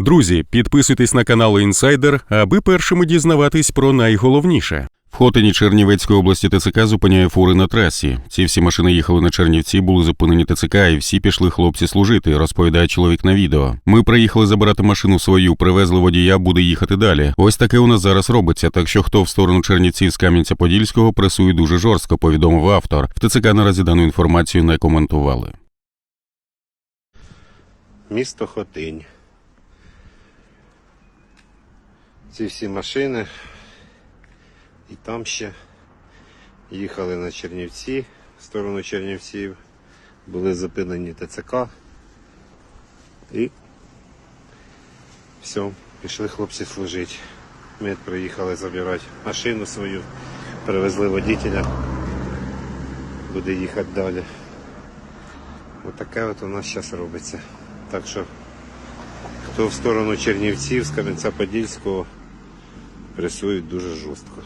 Друзі, підписуйтесь на канал Інсайдер, аби першими дізнаватись про найголовніше. В Хотині Чернівецької області ТЦК зупиняє фури на трасі. Ці всі машини їхали на Чернівці, були зупинені ТЦК, і всі пішли хлопці служити, розповідає чоловік на відео. Ми приїхали забирати машину свою, привезли водія, буде їхати далі. Ось таке у нас зараз робиться. Так що хто в сторону Чернівців з Кам'янця-Подільського пресує дуже жорстко, повідомив автор. В ТЦК наразі дану інформацію не коментували. Місто Хотинь. Ці всі машини. І там ще їхали на Чернівці, в сторону Чернівців, були зупинені ТЦК. І все, пішли хлопці служити. Ми приїхали забирати машину свою, привезли водителя, буде їхати далі. Отаке от у нас зараз робиться. Так що, хто в сторону Чернівців з Кам'янця-Подільського, пресують дуже жорстко.